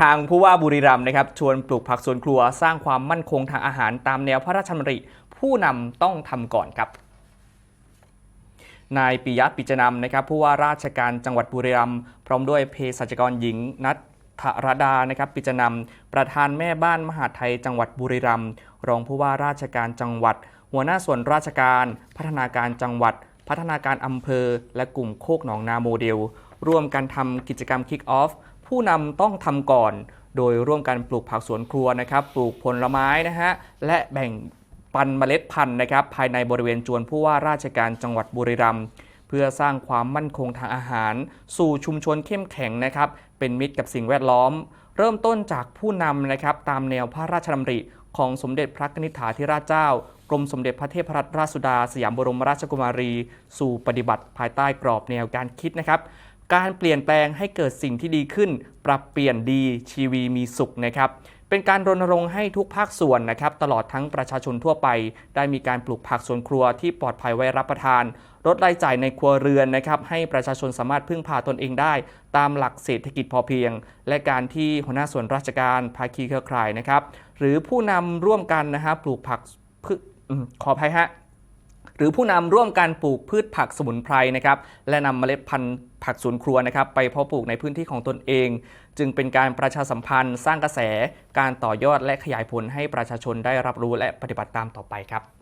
ทางผู้ว่าบุรีรัมย์นะครับชวนปลูกผักสวนครัวสร้างความมั่นคงทางอาหารตามแนวพระราชดำริผู้นำต้องทำก่อนครับนายปิยะปิจนำนะครับผู้ว่าราชการจังหวัดบุรีรัมย์พร้อมด้วยเภสัชกรหญิงนัทธรดานะครับปิจนำประธานแม่บ้านมหาไทยจังหวัดบุรีรัมย์รองผู้ว่าราชการจังหวัด หัวหน้าส่วนราชการ พัฒนาการจังหวัด พัฒนาการอำเภอ และกลุ่มโคกหนองนาโมเดล ร่วมกันทำกิจกรรม Kick Off ผู้นำต้องทำก่อน โดยร่วมกันปลูกผักสวนครัวนะครับ ปลูกผลไม้นะฮะ และแบ่งปันเมล็ดพันธุ์นะครับ ภายในบริเวณจวนผู้ว่าราชการจังหวัดบุรีรัมย์เพื่อสร้างความมั่นคงทางอาหาร สู่ชุมชนเข้มแข็งนะครับ เป็นมิตรกับสิ่งแวดล้อม เริ่มต้นจากผู้นำนะครับตามแนวพระราชดำริของสมเด็จพระนิธิถาธิราชเจ้ากรมสมเด็จพระเทพรัตนราชสุดา สยามบรมราชกุมารี สู่ปฏิบัติภายใต้กรอบแนวการคิดนะครับ การเปลี่ยนแปลงให้เกิดสิ่งที่ดีขึ้น ปรับเปลี่ยนดีชีวีมีสุขนะครับเป็นการรณรงค์ให้ทุกภาคส่วนนะครับตลอดทั้งประชาชนทั่วไป ได้มีการปลูกผักสวนครัวที่ปลอดภัยไว้รับประทาน ลดรายจ่ายในครัวเรือนนะครับให้ประชาชนสามารถพึ่งพาตนเองได้ ตามหลักเศรษฐกิจพอเพียง และการที่หัวหน้าส่วนราชการภาคีเครือข่ายนะครับหรือผู้นำร่วมกันนะฮะปลูกผักขออภัยฮะ หรือผู้นำร่วมการปลูกพืชผักสมุนไพรนะครับและนำเมล็ดพันธุ์ผักสวนครัวนะครับไปเพาะปลูกในพื้นที่ของตนเอง จึงเป็นการประชาสัมพันธ์ สร้างกระแส การต่อยอดและขยายผลให้ประชาชนได้รับรู้และปฏิบัติตามต่อไปครับ